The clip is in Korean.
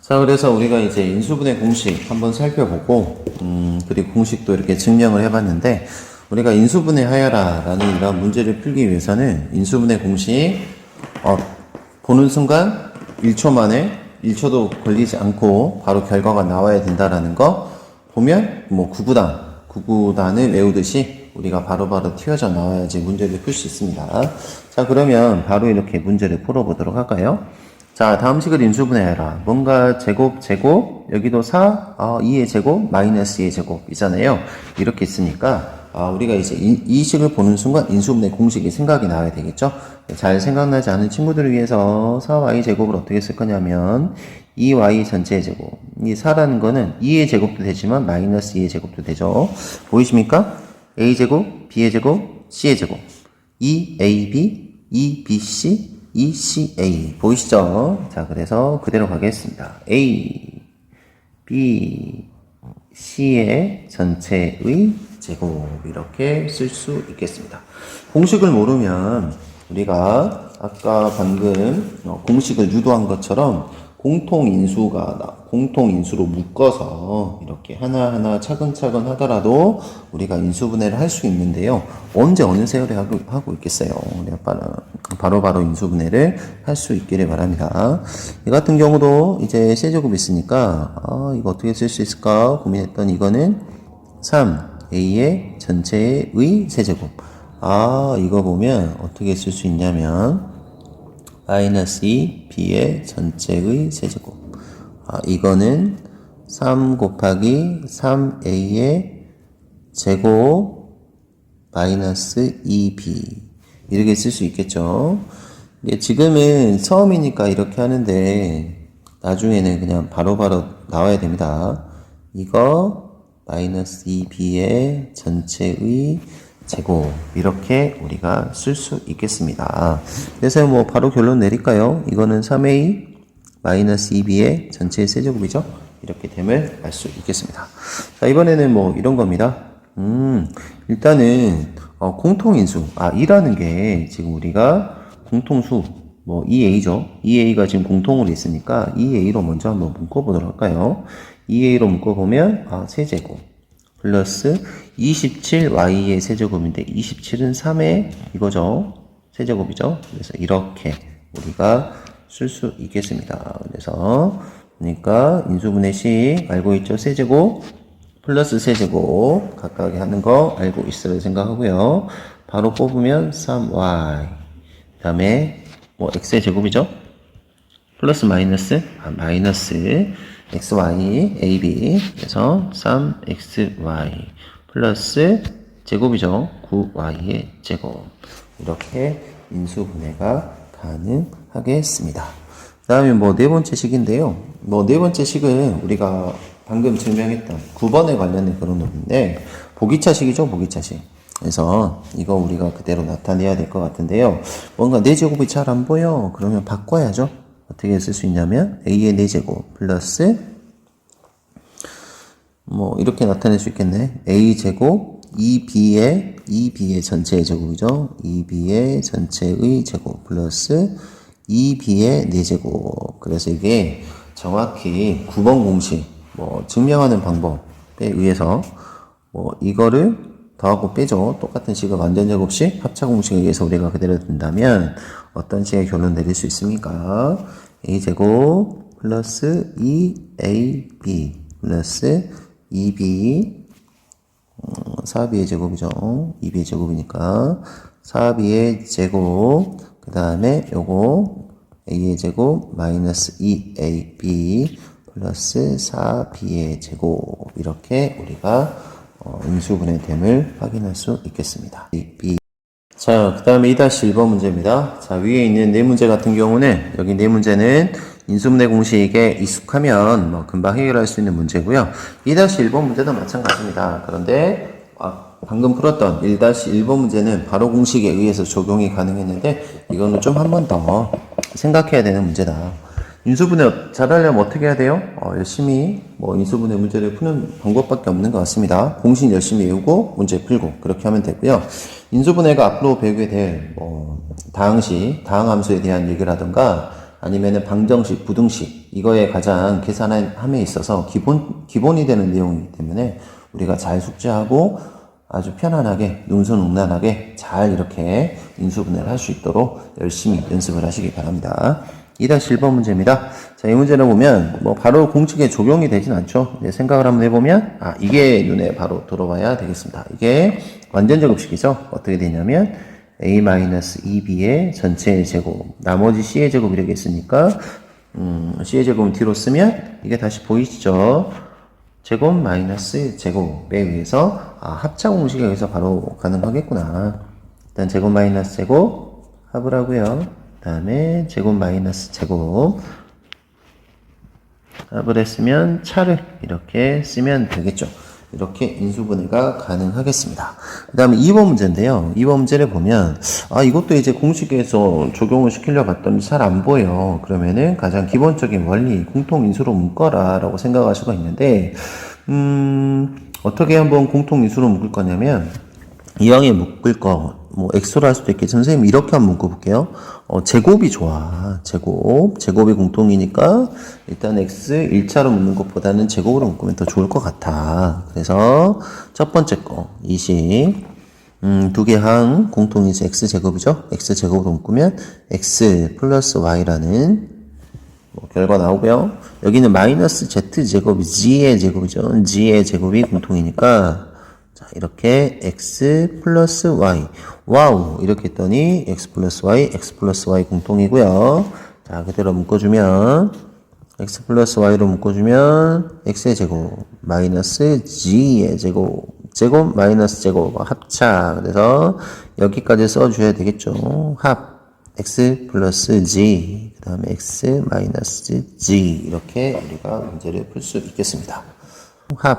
자, 그래서 우리가 이제 인수분해 공식 한번 살펴보고, 음, 그리고 공식도 이렇게 증명을 해봤는데, 우리가 인수분해 하여라 라는 이런 문제를 풀기 위해서는 인수분해 공식, 어, 보는 순간 1초 만에 1초도 걸리지 않고 바로 결과가 나와야 된다라는 거, 보면 뭐 구구단, 구구단을 외우듯이 우리가 바로바로 튀어져 나와야지 문제를 풀 수 있습니다. 자, 그러면 바로 이렇게 문제를 풀어보도록 할까요? 자, 다음 식을 인수분해해라. 뭔가 제곱, 제곱, 여기도 4, 어, 2의 제곱, 마이너스 2의 제곱이잖아요. 이렇게 있으니까, 아, 우리가 이제 이, 이 식을 보는 순간 인수분해 공식이 생각이 나야 되겠죠? 잘 생각나지 않은 친구들을 위해서 4y 제곱을 어떻게 쓸 거냐면, 2y 전체의 제곱. 이 4라는 거는 2의 제곱도 되지만, 마이너스 2의 제곱도 되죠. 보이십니까? A 제곱, b의 제곱, c의 제곱. 2ab, 2bc, ECA 보이시죠? 자, 그래서 그대로 가겠습니다. A, B, C의 전체의 제곱 이렇게 쓸 수 있겠습니다. 공식을 모르면 우리가 아까 방금 어, 공식을 유도한 것처럼 공통 인수가 나- 공통 인수로 묶어서 이렇게 하나하나 차근차근 하더라도 우리가 인수분해를 할 수 있는데요. 언제 어느 세월에 하고, 하고 있겠어요. 우리가 바로, 바로 바로 인수분해를 할 수 있기를 바랍니다. 이 같은 경우도 이제 세제곱 있으니까 아, 이거 어떻게 쓸 수 있을까 고민했던 이거는 3a의 전체의 세제곱. 아, 이거 보면 어떻게 쓸 수 있냐면 마이너스 2 b의 전체의 세제곱. 아, 이거는 3 곱하기 3a의 제곱 마이너스 2b 이렇게 쓸 수 있겠죠. 예, 지금은 처음이니까 이렇게 하는데 나중에는 그냥 바로바로 나와야 됩니다. 이거 마이너스 2b의 전체의 제곱 이렇게 우리가 쓸 수 있겠습니다. 그래서 뭐 바로 결론 내릴까요? 이거는 3a 마이너스 2b의 전체의 세제곱이죠. 이렇게 됨을 알 수 있겠습니다. 자 이번에는 뭐 이런 겁니다. 음 일단은 어, 공통인수 아 2라는 게 지금 우리가 공통수 뭐 2a죠. 2a가 지금 공통으로 있으니까 2a로 먼저 한번 묶어보도록 할까요? 2a로 묶어보면 아 세제곱 플러스 27y의 세제곱인데 27은 3의 이거죠. 세제곱이죠. 그래서 이렇게 우리가 쓸 수 있겠습니다. 그래서 그러니까 인수분해 식 알고 있죠. 세제곱 플러스 세제곱 각각에 하는 거 알고 있으려 생각하고요. 바로 뽑으면 3y 그 다음에 뭐 x의 제곱이죠. 플러스 마이너스 아, 마이너스 xy ab 그래서 3xy 플러스 제곱이죠. 9y의 제곱. 이렇게 인수분해가 가능하겠습니다. 그 다음에 뭐 네 번째 식인데요. 뭐 네 번째 식은 우리가 방금 증명했던 9번에 관련된 그런 놈인데 보기차식이죠 보기차식. 그래서 이거 우리가 그대로 나타내야 될 것 같은데요. 뭔가 네 제곱이 잘 안 보여. 그러면 바꿔야죠 어떻게 쓸 수 있냐면 a의 4제곱 플러스 뭐 이렇게 나타낼 수 있겠네. A제곱 2b의 2b의 전체의 제곱이죠. 2b의 전체의 제곱 플러스 2b의 4제곱. 그래서 이게 정확히 9번 공식 뭐 증명하는 방법에 의해서 뭐 이거를 더하고 빼죠. 똑같은 식을 완전 제곱식 합차 공식에 의해서 우리가 그대로 둔다면 어떤 식의 결론 내릴 수 있습니까? a 제곱 플러스 2ab 플러스 2b 어, 4b의 제곱이죠. 2b의 제곱이니까 4b의 제곱 그 다음에 요거 a의 제곱 마이너스 2ab 플러스 4b의 제곱 이렇게 우리가 어, 인수분해됨을 확인할 수 있겠습니다. b 자, 그 다음에 2-1번 문제입니다. 자, 위에 있는 네 문제 같은 경우는, 여기 네 문제는 인수분해 공식에 익숙하면 뭐 금방 해결할 수 있는 문제고요 2-1번 문제도 마찬가지입니다. 그런데, 아, 방금 풀었던 1-1번 문제는 바로 공식에 의해서 적용이 가능했는데, 이거는 좀 한 번 더 생각해야 되는 문제다. 인수분해 잘하려면 어떻게 해야 돼요? 어, 열심히 뭐 인수분해 문제를 푸는 방법밖에 없는 것 같습니다. 공식 열심히 외우고 문제 풀고 그렇게 하면 되고요. 인수분해가 앞으로 배우게 될 뭐 다항식, 다항함수에 대한 얘기라든가 아니면은 방정식, 부등식 이거에 가장 계산함에 있어서 기본 기본이 되는 내용이기 때문에 우리가 잘 숙지하고 아주 편안하게 능수능란하게 잘 이렇게 인수분해를 할 수 있도록 열심히 연습을 하시기 바랍니다. 2-1번 문제입니다. 자, 이 문제를 보면 뭐 바로 공식에 적용이 되진 않죠. 생각을 한번 해보면 아 이게 눈에 바로 들어와야 되겠습니다. 이게 완전 제곱식이죠. 어떻게 되냐면 a-2b의 전체의 제곱 나머지 c의 제곱 이렇게 있으니까 음, c의 제곱은 뒤로 쓰면 이게 다시 보이시죠? 제곱 마이너스 제곱에 의해서 아, 합차 공식에 의해서 바로 가능하겠구나. 일단 제곱 마이너스 제곱 합을 하고요. 다음에 제곱 마이너스 제곱 합을 했으면 차를 이렇게 쓰면 되겠죠. 이렇게 인수분해가 가능하겠습니다. 그 다음에 2번 문제인데요. 2번 문제를 보면, 아, 이것도 이제 공식에서 적용을 시키려 봤더니 잘 안 보여. 그러면은 가장 기본적인 원리, 공통인수로 묶어라. 라고 생각할 수가 있는데, 음, 어떻게 한번 공통인수로 묶을 거냐면, 이왕에 묶을 거, 뭐, 엑소로 할 수도 있겠지. 선생님, 이렇게 한번 묶어볼게요. 어, 제곱이 좋아. 제곱. 제곱이 공통이니까, 일단 x 1차로 묶는 것보다는 제곱으로 묶으면 더 좋을 것 같아. 그래서, 첫 번째 거, 20. 음, 두 개 항, 공통인수 x제곱이죠? x제곱으로 묶으면, x 플러스 y라는 뭐 결과 나오고요. 여기는 마이너스 z제곱이 g의 제곱이죠. g의 제곱이 공통이니까, 자, 이렇게 x 플러스 y. 와우. 이렇게 했더니 x 플러스 y, x 플러스 y 공통이고요. 자, 그대로 묶어주면 x 플러스 y로 묶어주면 x의 제곱 마이너스 g의 제곱 제곱 마이너스 제곱 합차. 그래서 여기까지 써줘야 되겠죠. 합 x 플러스 g 그 다음에 x 마이너스 g 이렇게 우리가 문제를 풀 수 있겠습니다. 합